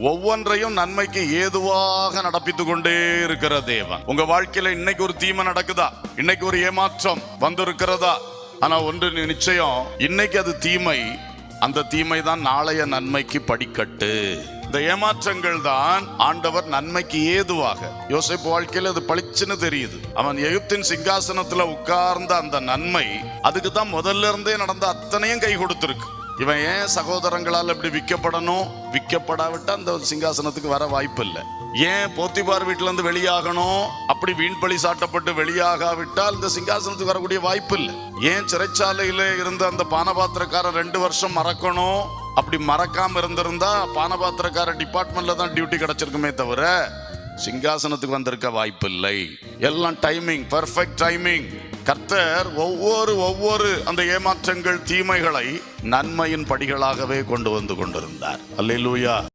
ஒவ்வொன்றையும் நன்மைக்கு ஏதுவாக நடப்பித்து கொண்டே இருக்கிற தேவன். உங்க வாழ்க்கையில இன்னைக்கு ஒரு தீமை நடக்குதா? இன்னைக்கு ஒரு ஏமாற்றம் வந்திருக்கிறதா? ஆனா ஒன்று நிச்சயம் இன்னைக்கு அது தீமை. அந்த தீமை தான் நாளைய நன்மைக்கு படிக்கட்டு. இந்த ஏமாற்றங்கள் தான் ஆண்டவர் நன்மைக்கு ஏதுவாக. யோசிப்பு வாழ்க்கையில் அது பளிச்சுன்னு தெரியுது. அவன் எகிப்தின் சிங்காசனத்துல உட்கார்ந்த அந்த நன்மை அதுக்கு தான் முதல்ல இருந்தே நடந்த அத்தனையும் கை கொடுத்துருக்கு. இவன் ஏன் சகோதரங்களால் இப்படி விற்கப்படணும்? விற்கப்படாவிட்டா அந்த சிங்காசனத்துக்கு வர வாய்ப்பு இல்லை ஏன் போத்திபார் வீட்டுல இருந்து வெளியாகணும்? அப்படி வீண்பழி சாட்டப்பட்டு வெளியாகாவிட்டால் இந்த சிங்காசனத்துக்கு வரக்கூடிய வாய்ப்பு இல்லை ஏன் சிறைச்சாலையில இருந்த அந்த பானபாத்திரக்காரன் ரெண்டு வருஷம் மறக்கணும்? அப்படி மறக்காம இருந்திருந்தா பானபாத்திரக்கார டிபார்ட்மெண்ட்ல தான் டியூட்டி கிடைச்சிருக்குமே தவிர சிங்காசனத்துக்கு வந்திருக்க வாய்ப்பில்லை. எல்லாம் டைமிங் பர்ஃபெக்ட் டைமிங் கர்த்தர் ஒவ்வொரு ஒவ்வொரு அந்த ஏமாற்றங்கள் தீமைகளை நன்மையின் படிகளாகவே கொண்டு வந்து கொண்டிருந்தார். அல்லூயா